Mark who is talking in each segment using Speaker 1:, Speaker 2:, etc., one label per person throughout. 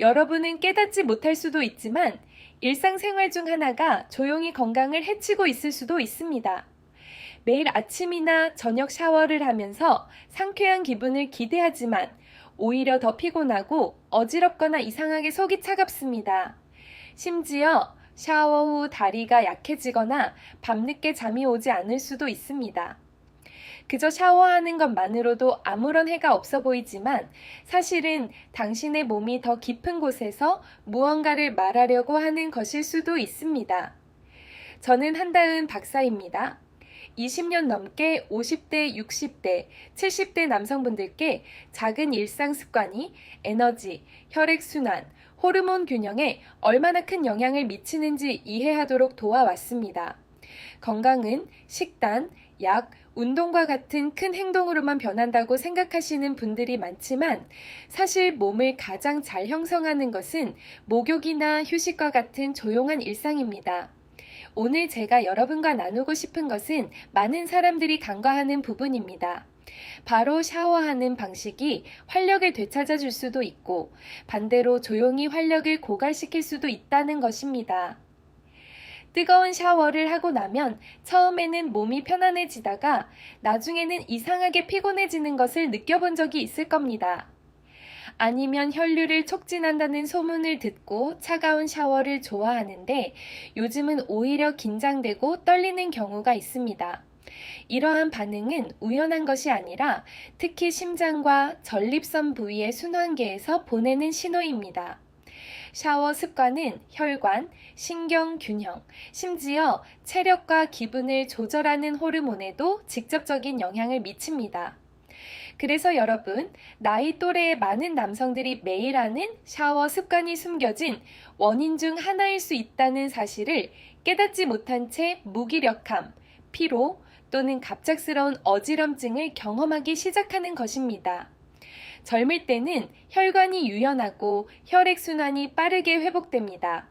Speaker 1: 여러분은 깨닫지 못할 수도 있지만 일상생활 중 하나가 조용히 건강을 해치고 있을 수도 있습니다. 매일 아침이나 저녁 샤워를 하면서 상쾌한 기분을 기대하지만 오히려 더 피곤하고 어지럽거나 이상하게 속이 차갑습니다. 심지어 샤워 후 다리가 약해지거나 밤늦게 잠이 오지 않을 수도 있습니다. 그저 샤워하는 것만으로도 아무런 해가 없어 보이지만 사실은 당신의 몸이 더 깊은 곳에서 무언가를 말하려고 하는 것일 수도 있습니다. 저는 한다은 박사입니다. 20년 넘게 50대, 60대, 70대 남성분들께 작은 일상 습관이 에너지, 혈액순환, 호르몬 균형에 얼마나 큰 영향을 미치는지 이해하도록 도와왔습니다. 건강은 식단, 약, 운동과 같은 큰 행동으로만 변한다고 생각하시는 분들이 많지만 사실 몸을 가장 잘 형성하는 것은 목욕이나 휴식과 같은 조용한 일상입니다. 오늘 제가 여러분과 나누고 싶은 것은 많은 사람들이 간과하는 부분입니다. 바로 샤워하는 방식이 활력을 되찾아 줄 수도 있고 반대로 조용히 활력을 고갈시킬 수도 있다는 것입니다. 뜨거운 샤워를 하고 나면 처음에는 몸이 편안해지다가 나중에는 이상하게 피곤해지는 것을 느껴본 적이 있을 겁니다. 아니면 혈류를 촉진한다는 소문을 듣고 차가운 샤워를 좋아하는데 요즘은 오히려 긴장되고 떨리는 경우가 있습니다. 이러한 반응은 우연한 것이 아니라 특히 심장과 전립선 부위의 순환계에서 보내는 신호입니다. 샤워 습관은 혈관, 신경 균형, 심지어 체력과 기분을 조절하는 호르몬에도 직접적인 영향을 미칩니다. 그래서 여러분, 나이 또래의 많은 남성들이 매일 하는 샤워 습관이 숨겨진 원인 중 하나일 수 있다는 사실을 깨닫지 못한 채 무기력함, 피로 또는 갑작스러운 어지럼증을 경험하기 시작하는 것입니다. 젊을 때는 혈관이 유연하고 혈액순환이 빠르게 회복됩니다.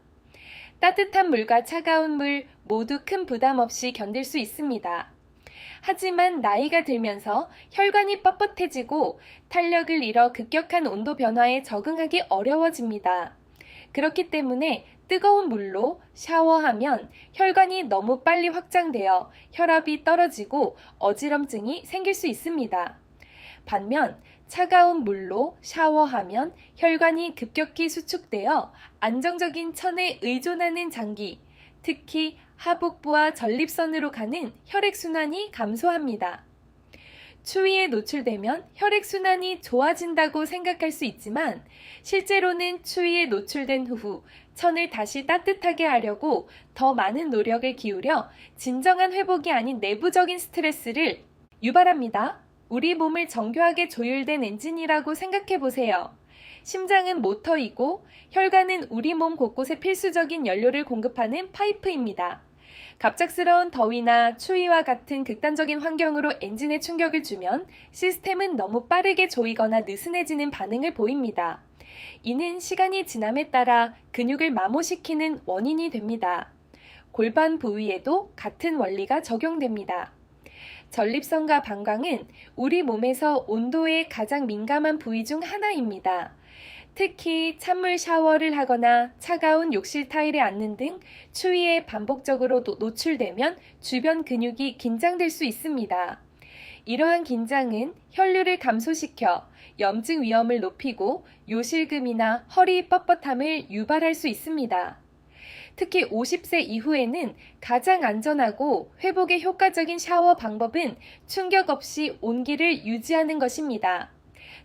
Speaker 1: 따뜻한 물과 차가운 물 모두 큰 부담 없이 견딜 수 있습니다. 하지만 나이가 들면서 혈관이 뻣뻣해지고 탄력을 잃어 급격한 온도 변화에 적응하기 어려워집니다. 그렇기 때문에 뜨거운 물로 샤워하면 혈관이 너무 빨리 확장되어 혈압이 떨어지고 어지럼증이 생길 수 있습니다. 반면 차가운 물로 샤워하면 혈관이 급격히 수축되어 안정적인 천에 의존하는 장기, 특히 하복부와 전립선으로 가는 혈액순환이 감소합니다. 추위에 노출되면 혈액순환이 좋아진다고 생각할 수 있지만 실제로는 추위에 노출된 후 천을 다시 따뜻하게 하려고 더 많은 노력을 기울여 진정한 회복이 아닌 내부적인 스트레스를 유발합니다. 우리 몸을 정교하게 조율된 엔진이라고 생각해 보세요. 심장은 모터이고 혈관은 우리 몸 곳곳에 필수적인 연료를 공급하는 파이프입니다. 갑작스러운 더위나 추위와 같은 극단적인 환경으로 엔진에 충격을 주면 시스템은 너무 빠르게 조이거나 느슨해지는 반응을 보입니다. 이는 시간이 지남에 따라 근육을 마모시키는 원인이 됩니다. 골반 부위에도 같은 원리가 적용됩니다. 전립선과 방광은 우리 몸에서 온도에 가장 민감한 부위 중 하나입니다. 특히 찬물 샤워를 하거나 차가운 욕실 타일에 앉는 등 추위에 반복적으로 노- 노출되면 주변 근육이 긴장될 수 있습니다. 이러한 긴장은 혈류를 감소시켜 염증 위험을 높이고 요실금이나 허리 뻣뻣함을 유발할 수 있습니다. 특히 50세 이후에는 가장 안전하고 회복에 효과적인 샤워 방법은 충격 없이 온기를 유지하는 것입니다.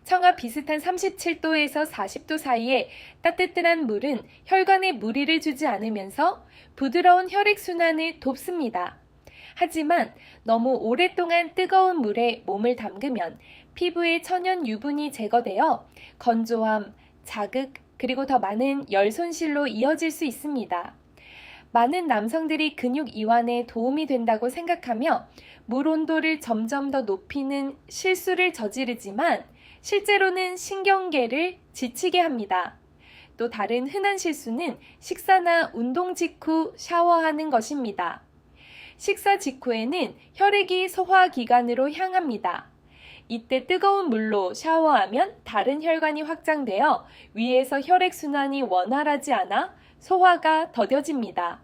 Speaker 1: 청아 비슷한 37도에서 40도 사이에 따뜻한 물은 혈관에 무리를 주지 않으면서 부드러운 혈액순환을 돕습니다. 하지만 너무 오랫동안 뜨거운 물에 몸을 담그면 피부의 천연 유분이 제거되어 건조함, 자극, 그리고 더 많은 열 손실로 이어질 수 있습니다. 많은 남성들이 근육 이완에 도움이 된다고 생각하며 물 온도를 점점 더 높이는 실수를 저지르지만 실제로는 신경계를 지치게 합니다. 또 다른 흔한 실수는 식사나 운동 직후 샤워하는 것입니다. 식사 직후에는 혈액이 소화기관으로 향합니다. 이때 뜨거운 물로 샤워하면 다른 혈관이 확장되어 위에서 혈액순환이 원활하지 않아 소화가 더뎌집니다.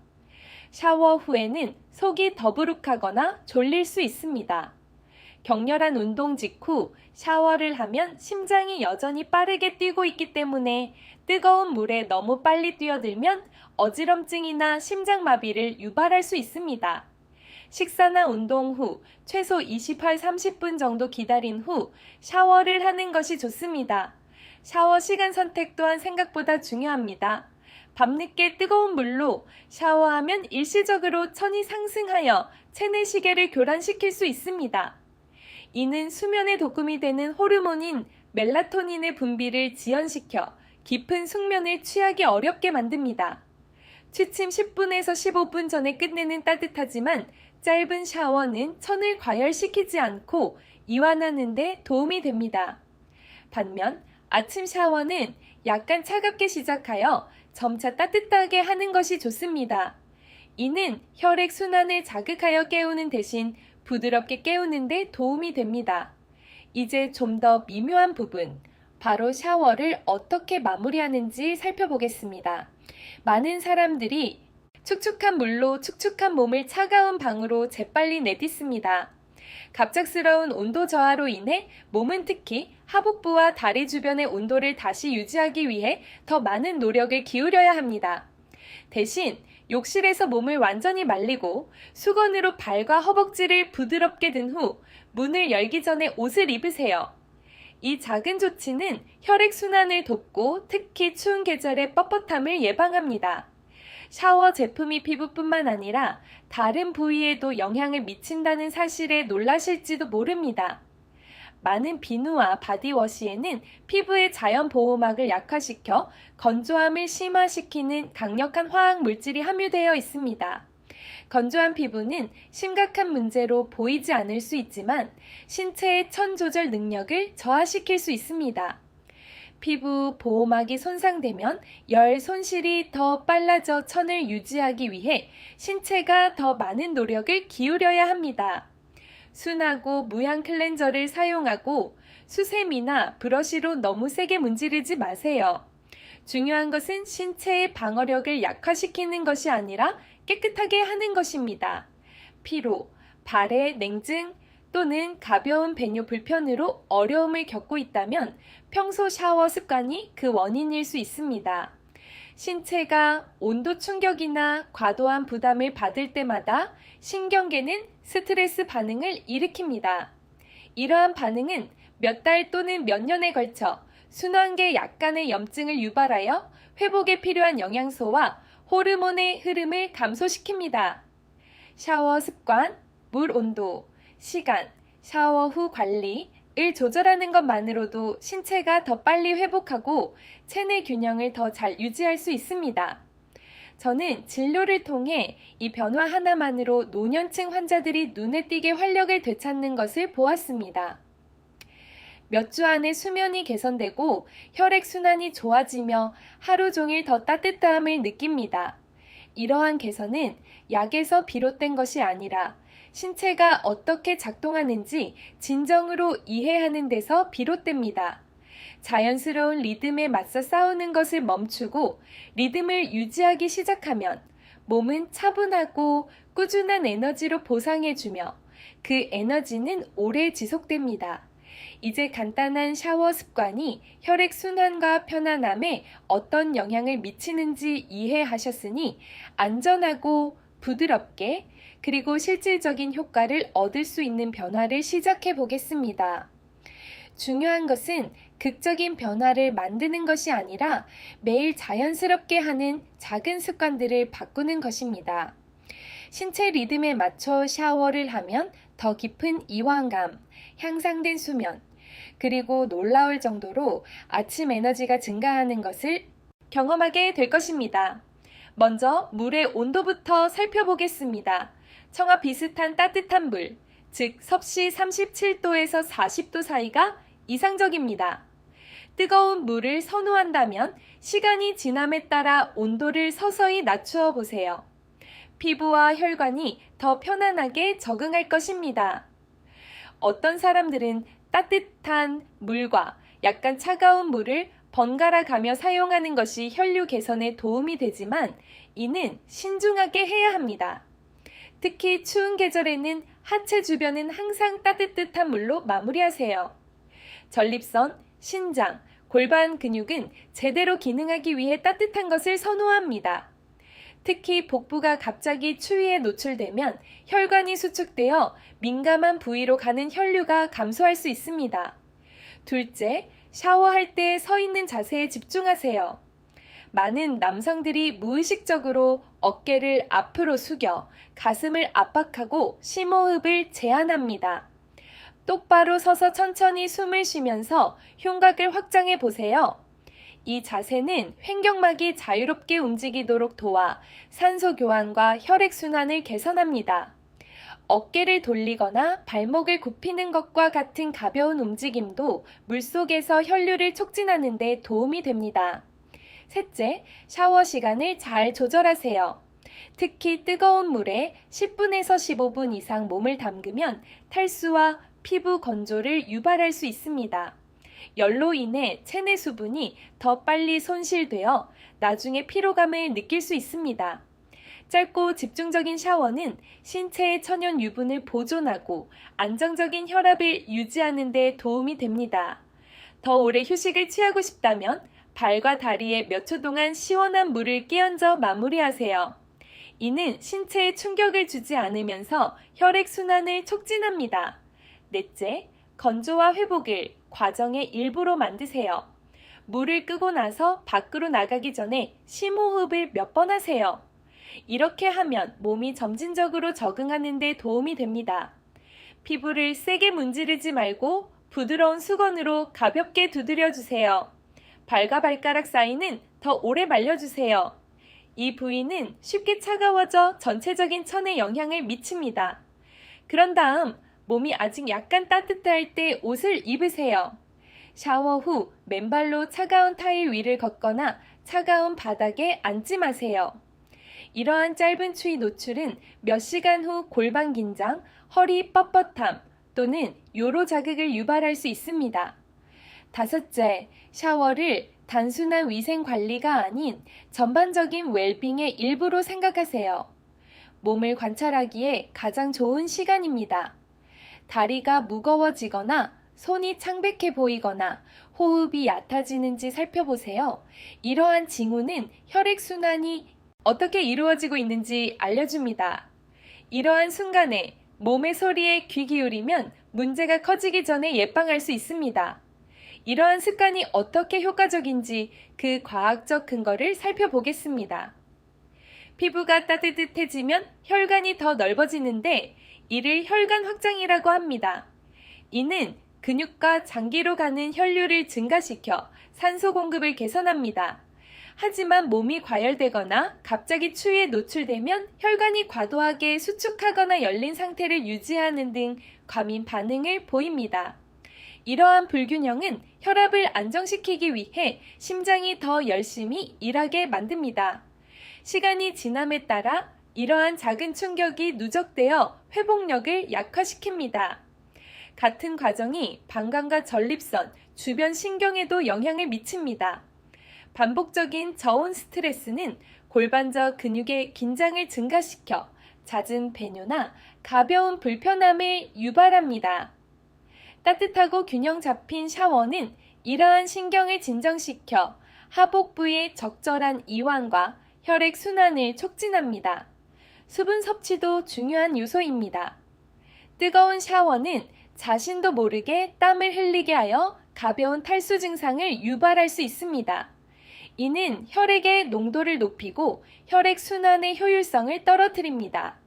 Speaker 1: 샤워 후에는 속이 더부룩하거나 졸릴 수 있습니다. 격렬한 운동 직후 샤워를 하면 심장이 여전히 빠르게 뛰고 있기 때문에 뜨거운 물에 너무 빨리 뛰어들면 어지럼증이나 심장마비를 유발할 수 있습니다. 식사나 운동 후 최소 28, 30분 정도 기다린 후 샤워를 하는 것이 좋습니다. 샤워 시간 선택 또한 생각보다 중요합니다. 밤늦게 뜨거운 물로 샤워하면 일시적으로 천이 상승하여 체내 시계를 교란시킬 수 있습니다. 이는 수면에 도움이 되는 호르몬인 멜라토닌의 분비를 지연시켜 깊은 숙면을 취하기 어렵게 만듭니다. 취침 10분에서 15분 전에 끝내는 따뜻하지만 짧은 샤워는 천을 과열시키지 않고 이완하는 데 도움이 됩니다. 반면 아침 샤워는 약간 차갑게 시작하여 점차 따뜻하게 하는 것이 좋습니다. 이는 혈액 순환을 자극하여 깨우는 대신 부드럽게 깨우는데 도움이 됩니다. 이제 좀 더 미묘한 부분, 바로 샤워를 어떻게 마무리하는지 살펴보겠습니다. 많은 사람들이 축축한 물로 축축한 몸을 차가운 방으로 재빨리 내딛습니다. 갑작스러운 온도 저하로 인해 몸은 특히 하복부와 다리 주변의 온도를 다시 유지하기 위해 더 많은 노력을 기울여야 합니다. 대신 욕실에서 몸을 완전히 말리고 수건으로 발과 허벅지를 부드럽게 든 후 문을 열기 전에 옷을 입으세요. 이 작은 조치는 혈액순환을 돕고 특히 추운 계절의 뻣뻣함을 예방합니다. 샤워 제품이 피부뿐만 아니라 다른 부위에도 영향을 미친다는 사실에 놀라실지도 모릅니다. 많은 비누와 바디워시에는 피부의 자연 보호막을 약화시켜 건조함을 심화시키는 강력한 화학 물질이 함유되어 있습니다. 건조한 피부는 심각한 문제로 보이지 않을 수 있지만 신체의 천 조절 능력을 저하시킬 수 있습니다. 피부 보호막이 손상되면 열 손실이 더 빨라져 천을 유지하기 위해 신체가 더 많은 노력을 기울여야 합니다. 순하고 무향 클렌저를 사용하고 수세미나 브러쉬로 너무 세게 문지르지 마세요. 중요한 것은 신체의 방어력을 약화시키는 것이 아니라 깨끗하게 하는 것입니다. 피로, 발의 냉증 또는 가벼운 배뇨 불편으로 어려움을 겪고 있다면 평소 샤워 습관이 그 원인일 수 있습니다. 신체가 온도 충격이나 과도한 부담을 받을 때마다 신경계는 스트레스 반응을 일으킵니다. 이러한 반응은 몇 달 또는 몇 년에 걸쳐 순환계 약간의 염증을 유발하여 회복에 필요한 영양소와 호르몬의 흐름을 감소시킵니다. 샤워 습관, 물 온도, 시간, 샤워 후 관리 를 조절하는 것만으로도 신체가 더 빨리 회복하고 체내 균형을 더 잘 유지할 수 있습니다. 저는 진료를 통해 이 변화 하나만으로 노년층 환자들이 눈에 띄게 활력을 되찾는 것을 보았습니다. 몇 주 안에 수면이 개선되고 혈액순환이 좋아지며 하루 종일 더 따뜻함을 느낍니다. 이러한 개선은 약에서 비롯된 것이 아니라 신체가 어떻게 작동하는지 진정으로 이해하는 데서 비롯됩니다. 자연스러운 리듬에 맞서 싸우는 것을 멈추고 리듬을 유지하기 시작하면 몸은 차분하고 꾸준한 에너지로 보상해주며 그 에너지는 오래 지속됩니다. 이제 간단한 샤워 습관이 혈액 순환과 편안함에 어떤 영향을 미치는지 이해하셨으니 안전하고 부드럽게 그리고 실질적인 효과를 얻을 수 있는 변화를 시작해 보겠습니다. 중요한 것은 극적인 변화를 만드는 것이 아니라 매일 자연스럽게 하는 작은 습관들을 바꾸는 것입니다. 신체 리듬에 맞춰 샤워를 하면 더 깊은 이완감, 향상된 수면, 그리고 놀라울 정도로 아침 에너지가 증가하는 것을 경험하게 될 것입니다. 먼저 물의 온도부터 살펴보겠습니다. 청아 비슷한 따뜻한 물, 즉 섭씨 37도에서 40도 사이가 이상적입니다. 뜨거운 물을 선호한다면 시간이 지남에 따라 온도를 서서히 낮추어 보세요. 피부와 혈관이 더 편안하게 적응할 것입니다. 어떤 사람들은 따뜻한 물과 약간 차가운 물을 번갈아 가며 사용하는 것이 혈류 개선에 도움이 되지만 이는 신중하게 해야 합니다. 특히 추운 계절에는 하체 주변은 항상 따뜻한 물로 마무리하세요. 전립선, 신장, 골반 근육은 제대로 기능하기 위해 따뜻한 것을 선호합니다. 특히 복부가 갑자기 추위에 노출되면 혈관이 수축되어 민감한 부위로 가는 혈류가 감소할 수 있습니다. 둘째, 샤워할 때 서 있는 자세에 집중하세요. 많은 남성들이 무의식적으로 어깨를 앞으로 숙여 가슴을 압박하고 심호흡을 제한합니다. 똑바로 서서 천천히 숨을 쉬면서 흉곽을 확장해 보세요. 이 자세는 횡격막이 자유롭게 움직이도록 도와 산소 교환과 혈액순환을 개선합니다. 어깨를 돌리거나 발목을 굽히는 것과 같은 가벼운 움직임도 물속에서 혈류를 촉진하는 데 도움이 됩니다. 셋째, 샤워 시간을 잘 조절하세요. 특히 뜨거운 물에 10분에서 15분 이상 몸을 담그면 탈수와 피부 건조를 유발할 수 있습니다. 열로 인해 체내 수분이 더 빨리 손실되어 나중에 피로감을 느낄 수 있습니다. 짧고 집중적인 샤워는 신체의 천연 유분을 보존하고 안정적인 혈압을 유지하는 데 도움이 됩니다. 더 오래 휴식을 취하고 싶다면 발과 다리에 몇 초 동안 시원한 물을 끼얹어 마무리하세요. 이는 신체에 충격을 주지 않으면서 혈액 순환을 촉진합니다. 넷째, 건조와 회복을 과정의 일부로 만드세요. 물을 끄고 나서 밖으로 나가기 전에 심호흡을 몇 번 하세요. 이렇게 하면 몸이 점진적으로 적응하는 데 도움이 됩니다. 피부를 세게 문지르지 말고 부드러운 수건으로 가볍게 두드려 주세요. 발과 발가락 사이는 더 오래 말려주세요. 이 부위는 쉽게 차가워져 전체적인 천에 영향을 미칩니다. 그런 다음 몸이 아직 약간 따뜻할 때 옷을 입으세요. 샤워 후 맨발로 차가운 타일 위를 걷거나 차가운 바닥에 앉지 마세요. 이러한 짧은 추위 노출은 몇 시간 후 골반 긴장, 허리 뻣뻣함 또는 요로 자극을 유발할 수 있습니다. 다섯째, 샤워를 단순한 위생 관리가 아닌 전반적인 웰빙의 일부로 생각하세요. 몸을 관찰하기에 가장 좋은 시간입니다. 다리가 무거워지거나 손이 창백해 보이거나 호흡이 얕아지는지 살펴보세요. 이러한 징후는 혈액순환이 어떻게 이루어지고 있는지 알려줍니다. 이러한 순간에 몸의 소리에 귀 기울이면 문제가 커지기 전에 예방할 수 있습니다. 이러한 습관이 어떻게 효과적인지 그 과학적 근거를 살펴보겠습니다. 피부가 따뜻해지면 혈관이 더 넓어지는데 이를 혈관 확장이라고 합니다. 이는 근육과 장기로 가는 혈류를 증가시켜 산소 공급을 개선합니다. 하지만 몸이 과열되거나 갑자기 추위에 노출되면 혈관이 과도하게 수축하거나 열린 상태를 유지하는 등 과민 반응을 보입니다. 이러한 불균형은 혈압을 안정시키기 위해 심장이 더 열심히 일하게 만듭니다. 시간이 지남에 따라 이러한 작은 충격이 누적되어 회복력을 약화시킵니다. 같은 과정이 방광과 전립선, 주변 신경에도 영향을 미칩니다. 반복적인 저온 스트레스는 골반저 근육의 긴장을 증가시켜 잦은 배뇨나 가벼운 불편함을 유발합니다. 따뜻하고 균형 잡힌 샤워는 이러한 신경을 진정시켜 하복 부의 적절한 이완과 혈액 순환을 촉진합니다. 수분 섭취도 중요한 요소입니다. 뜨거운 샤워는 자신도 모르게 땀을 흘리게 하여 가벼운 탈수 증상을 유발할 수 있습니다. 이는 혈액의 농도를 높이고 혈액 순환의 효율성을 떨어뜨립니다.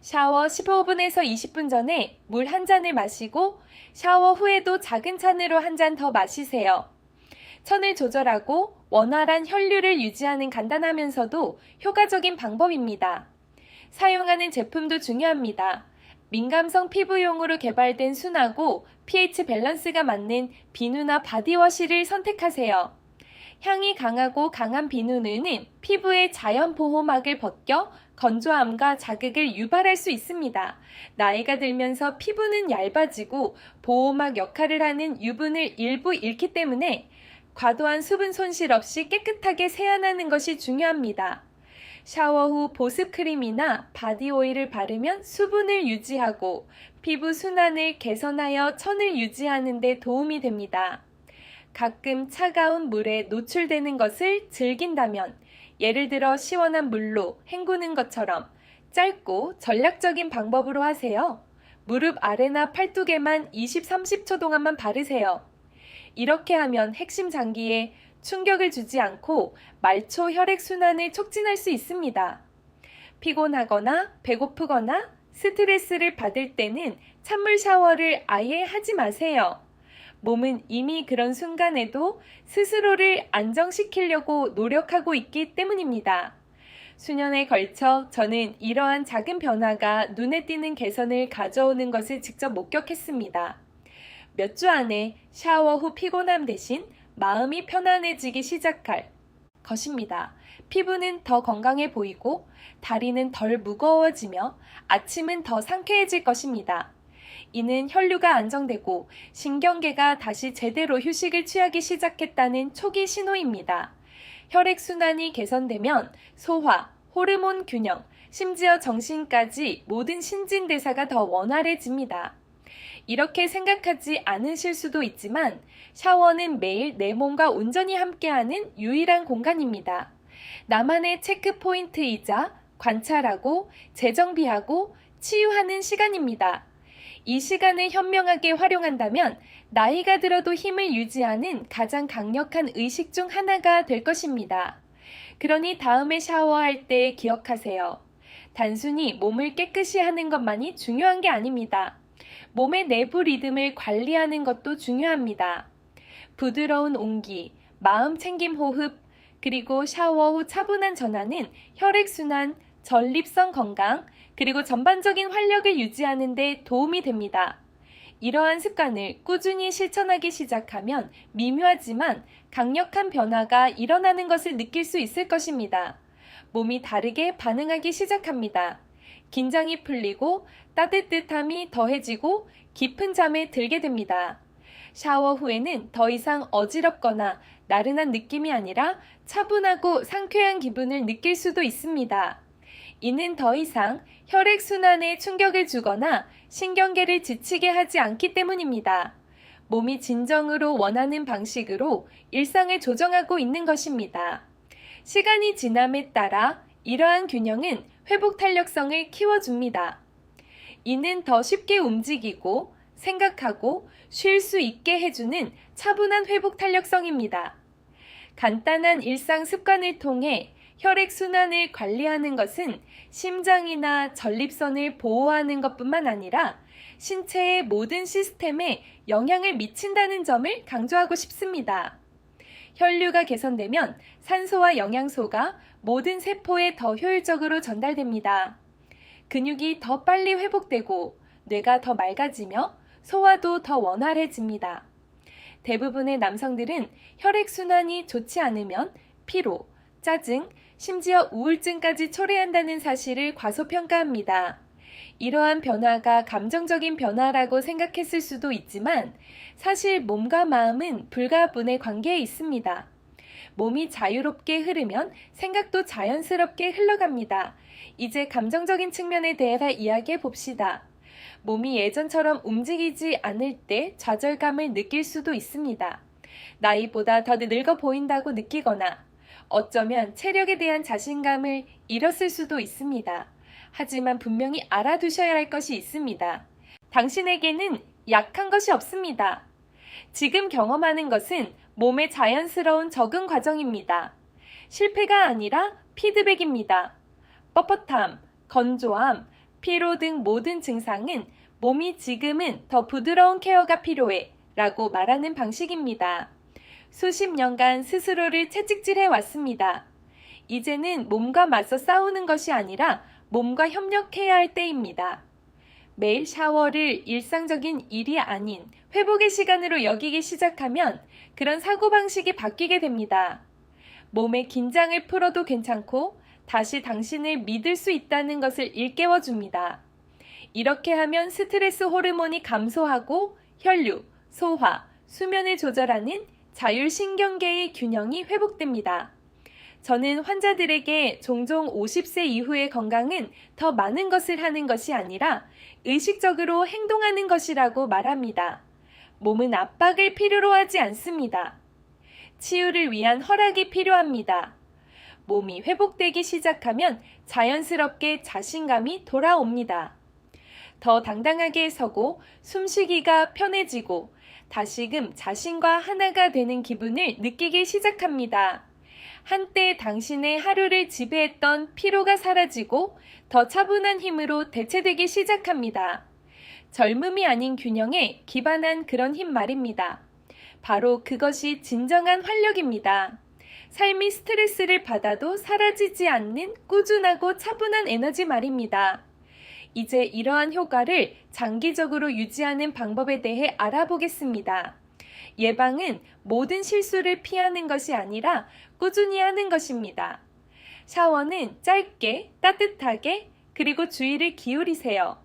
Speaker 1: 샤워 15분에서 20분 전에 물 한 잔을 마시고 샤워 후에도 작은 찬으로 한 잔 더 마시세요. 천을 조절하고 원활한 혈류를 유지하는 간단하면서도 효과적인 방법입니다. 사용하는 제품도 중요합니다. 민감성 피부용으로 개발된 순하고 pH 밸런스가 맞는 비누나 바디워시를 선택하세요. 향이 강하고 강한 비누는 피부의 자연 보호막을 벗겨 건조함과 자극을 유발할 수 있습니다. 나이가 들면서 피부는 얇아지고 보호막 역할을 하는 유분을 일부 잃기 때문에 과도한 수분 손실 없이 깨끗하게 세안하는 것이 중요합니다. 샤워 후 보습 크림이나 바디 오일을 바르면 수분을 유지하고 피부 순환을 개선하여 천을 유지하는 데 도움이 됩니다. 가끔 차가운 물에 노출되는 것을 즐긴다면 예를 들어 시원한 물로 헹구는 것처럼 짧고 전략적인 방법으로 하세요. 무릎 아래나 팔뚝에만 20, 30초 동안만 바르세요. 이렇게 하면 핵심 장기에 충격을 주지 않고 말초 혈액순환을 촉진할 수 있습니다. 피곤하거나 배고프거나 스트레스를 받을 때는 찬물 샤워를 아예 하지 마세요. 몸은 이미 그런 순간에도 스스로를 안정시키려고 노력하고 있기 때문입니다. 수년에 걸쳐 저는 이러한 작은 변화가 눈에 띄는 개선을 가져오는 것을 직접 목격했습니다. 몇 주 안에 샤워 후 피곤함 대신 마음이 편안해지기 시작할 것입니다. 피부는 더 건강해 보이고 다리는 덜 무거워지며 아침은 더 상쾌해질 것입니다. 이는 혈류가 안정되고 신경계가 다시 제대로 휴식을 취하기 시작했다는 초기 신호입니다. 혈액순환이 개선되면 소화, 호르몬 균형, 심지어 정신까지 모든 신진대사가 더 원활해집니다. 이렇게 생각하지 않으실 수도 있지만 샤워는 매일 내 몸과 온전히 함께하는 유일한 공간입니다. 나만의 체크 포인트이자 관찰하고 재정비하고 치유하는 시간입니다. 이 시간을 현명하게 활용한다면 나이가 들어도 힘을 유지하는 가장 강력한 의식 중 하나가 될 것입니다. 그러니 다음에 샤워할 때 기억하세요. 단순히 몸을 깨끗이 하는 것만이 중요한 게 아닙니다. 몸의 내부 리듬을 관리하는 것도 중요합니다. 부드러운 온기, 마음 챙김 호흡, 그리고 샤워 후 차분한 전환은 혈액순환, 전립선 건강, 그리고 전반적인 활력을 유지하는 데 도움이 됩니다. 이러한 습관을 꾸준히 실천하기 시작하면 미묘하지만 강력한 변화가 일어나는 것을 느낄 수 있을 것입니다. 몸이 다르게 반응하기 시작합니다. 긴장이 풀리고 따뜻함이 더해지고 깊은 잠에 들게 됩니다. 샤워 후에는 더 이상 어지럽거나 나른한 느낌이 아니라 차분하고 상쾌한 기분을 느낄 수도 있습니다. 이는 더 이상 혈액순환에 충격을 주거나 신경계를 지치게 하지 않기 때문입니다. 몸이 진정으로 원하는 방식으로 일상을 조정하고 있는 것입니다. 시간이 지남에 따라 이러한 균형은 회복 탄력성을 키워줍니다. 이는 더 쉽게 움직이고 생각하고 쉴 수 있게 해주는 차분한 회복 탄력성입니다. 간단한 일상 습관을 통해 혈액순환을 관리하는 것은 심장이나 전립선을 보호하는 것뿐만 아니라 신체의 모든 시스템에 영향을 미친다는 점을 강조하고 싶습니다. 혈류가 개선되면 산소와 영양소가 모든 세포에 더 효율적으로 전달됩니다. 근육이 더 빨리 회복되고 뇌가 더 맑아지며 소화도 더 원활해집니다. 대부분의 남성들은 혈액순환이 좋지 않으면 피로, 짜증, 심지어 우울증까지 초래한다는 사실을 과소평가합니다. 이러한 변화가 감정적인 변화라고 생각했을 수도 있지만 사실 몸과 마음은 불가분의 관계에 있습니다. 몸이 자유롭게 흐르면 생각도 자연스럽게 흘러갑니다. 이제 감정적인 측면에 대해 이야기해 봅시다. 몸이 예전처럼 움직이지 않을 때 좌절감을 느낄 수도 있습니다. 나이보다 더 늙어 보인다고 느끼거나 어쩌면 체력에 대한 자신감을 잃었을 수도 있습니다. 하지만 분명히 알아두셔야 할 것이 있습니다. 당신에게는 약한 것이 없습니다. 지금 경험하는 것은 몸의 자연스러운 적응 과정입니다. 실패가 아니라 피드백입니다. 뻣뻣함, 건조함, 피로 등 모든 증상은 몸이 지금은 더 부드러운 케어가 필요해 라고 말하는 방식입니다. 수십 년간 스스로를 채찍질해 왔습니다. 이제는 몸과 맞서 싸우는 것이 아니라 몸과 협력해야 할 때입니다. 매일 샤워를 일상적인 일이 아닌 회복의 시간으로 여기기 시작하면 그런 사고방식이 바뀌게 됩니다. 몸의 긴장을 풀어도 괜찮고 다시 당신을 믿을 수 있다는 것을 일깨워 줍니다. 이렇게 하면 스트레스 호르몬이 감소하고 혈류, 소화, 수면을 조절하는 자율신경계의 균형이 회복됩니다. 저는 환자들에게 종종 50세 이후의 건강은 더 많은 것을 하는 것이 아니라 의식적으로 행동하는 것이라고 말합니다. 몸은 압박을 필요로 하지 않습니다. 치유를 위한 허락이 필요합니다. 몸이 회복되기 시작하면 자연스럽게 자신감이 돌아옵니다. 더 당당하게 서고 숨쉬기가 편해지고 다시금 자신과 하나가 되는 기분을 느끼기 시작합니다. 한때 당신의 하루를 지배했던 피로가 사라지고 더 차분한 힘으로 대체되기 시작합니다. 젊음이 아닌 균형에 기반한 그런 힘 말입니다. 바로 그것이 진정한 활력입니다. 삶이 스트레스를 받아도 사라지지 않는 꾸준하고 차분한 에너지 말입니다. 이제 이러한 효과를 장기적으로 유지하는 방법에 대해 알아보겠습니다. 예방은 모든 실수를 피하는 것이 아니라 꾸준히 하는 것입니다. 샤워는 짧게, 따뜻하게, 그리고 주의를 기울이세요.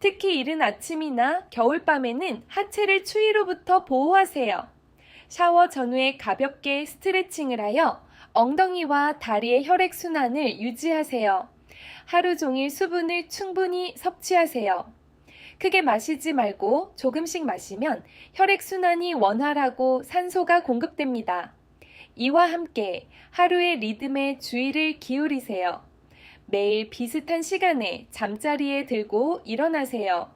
Speaker 1: 특히 이른 아침이나 겨울밤에는 하체를 추위로부터 보호하세요. 샤워 전후에 가볍게 스트레칭을 하여 엉덩이와 다리의 혈액순환을 유지하세요. 하루 종일 수분을 충분히 섭취하세요. 크게 마시지 말고 조금씩 마시면 혈액순환이 원활하고 산소가 공급됩니다. 이와 함께 하루의 리듬에 주의를 기울이세요. 매일 비슷한 시간에 잠자리에 들고 일어나세요.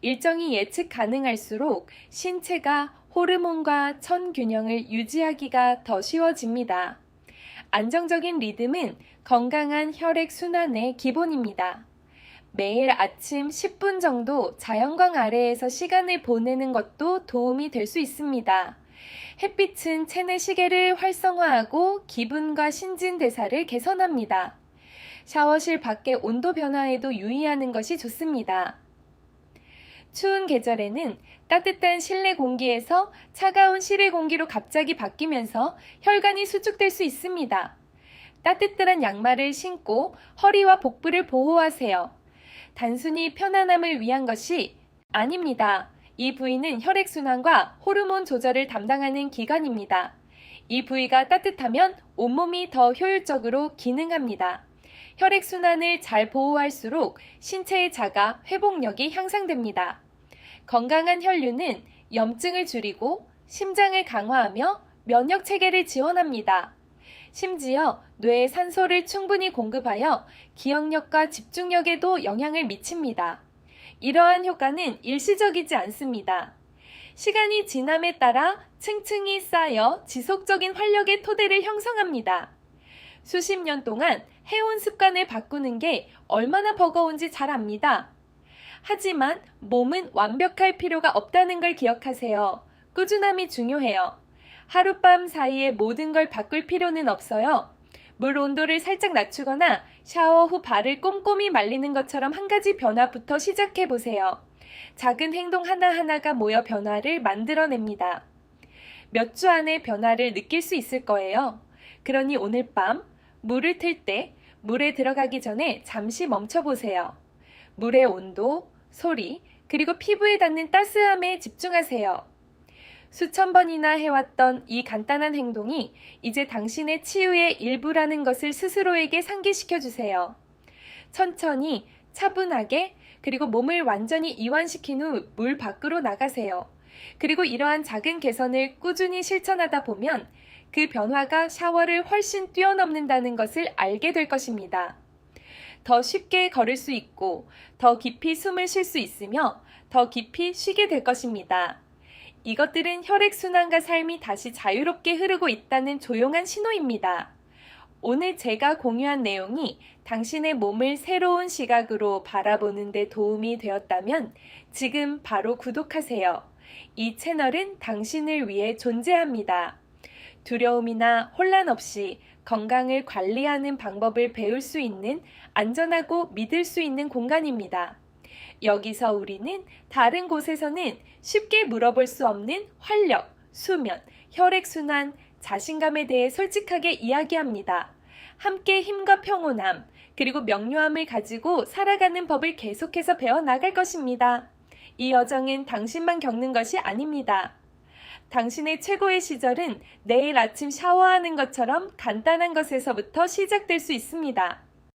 Speaker 1: 일정이 예측 가능할수록 신체가 호르몬과 천 균형을 유지하기가 더 쉬워집니다. 안정적인 리듬은 건강한 혈액 순환의 기본입니다. 매일 아침 10분 정도 자연광 아래에서 시간을 보내는 것도 도움이 될 수 있습니다. 햇빛은 체내 시계를 활성화하고 기분과 신진대사를 개선합니다. 샤워실 밖의 온도 변화에도 유의하는 것이 좋습니다. 추운 계절에는 따뜻한 실내 공기에서 차가운 실외 공기로 갑자기 바뀌면서 혈관이 수축될 수 있습니다. 따뜻한 양말을 신고 허리와 복부를 보호하세요. 단순히 편안함을 위한 것이 아닙니다. 이 부위는 혈액순환과 호르몬 조절을 담당하는 기관입니다. 이 부위가 따뜻하면 온몸이 더 효율적으로 기능합니다. 혈액순환을 잘 보호할수록 신체의 자가 회복력이 향상됩니다. 건강한 혈류는 염증을 줄이고 심장을 강화하며 면역 체계를 지원합니다. 심지어 뇌에 산소를 충분히 공급하여 기억력과 집중력에도 영향을 미칩니다. 이러한 효과는 일시적이지 않습니다. 시간이 지남에 따라 층층이 쌓여 지속적인 활력의 토대를 형성합니다. 수십 년 동안 해온 습관을 바꾸는 게 얼마나 버거운지 잘 압니다. 하지만 몸은 완벽할 필요가 없다는 걸 기억하세요. 꾸준함이 중요해요. 하룻밤 사이에 모든 걸 바꿀 필요는 없어요. 물 온도를 살짝 낮추거나 샤워 후 발을 꼼꼼히 말리는 것처럼 한 가지 변화부터 시작해 보세요. 작은 행동 하나하나가 모여 변화를 만들어냅니다. 몇 주 안에 변화를 느낄 수 있을 거예요. 그러니 오늘 밤 물을 틀 때 물에 들어가기 전에 잠시 멈춰 보세요. 물의 온도, 소리, 그리고 피부에 닿는 따스함에 집중하세요. 수천 번이나 해왔던 이 간단한 행동이 이제 당신의 치유의 일부라는 것을 스스로에게 상기시켜 주세요. 천천히, 차분하게, 그리고 몸을 완전히 이완시킨 후 물 밖으로 나가세요. 그리고 이러한 작은 개선을 꾸준히 실천하다 보면 그 변화가 샤워를 훨씬 뛰어넘는다는 것을 알게 될 것입니다. 더 쉽게 걸을 수 있고, 더 깊이 숨을 쉴 수 있으며, 더 깊이 쉬게 될 것입니다. 이것들은 혈액순환과 삶이 다시 자유롭게 흐르고 있다는 조용한 신호입니다. 오늘 제가 공유한 내용이 당신의 몸을 새로운 시각으로 바라보는 데 도움이 되었다면 지금 바로 구독하세요. 이 채널은 당신을 위해 존재합니다. 두려움이나 혼란 없이 건강을 관리하는 방법을 배울 수 있는 안전하고 믿을 수 있는 공간입니다. 여기서 우리는 다른 곳에서는 쉽게 물어볼 수 없는 활력, 수면, 혈액순환, 자신감에 대해 솔직하게 이야기합니다. 함께 힘과 평온함, 그리고 명료함을 가지고 살아가는 법을 계속해서 배워나갈 것입니다. 이 여정은 당신만 겪는 것이 아닙니다. 당신의 최고의 시절은 내일 아침 샤워하는 것처럼 간단한 것에서부터 시작될 수 있습니다.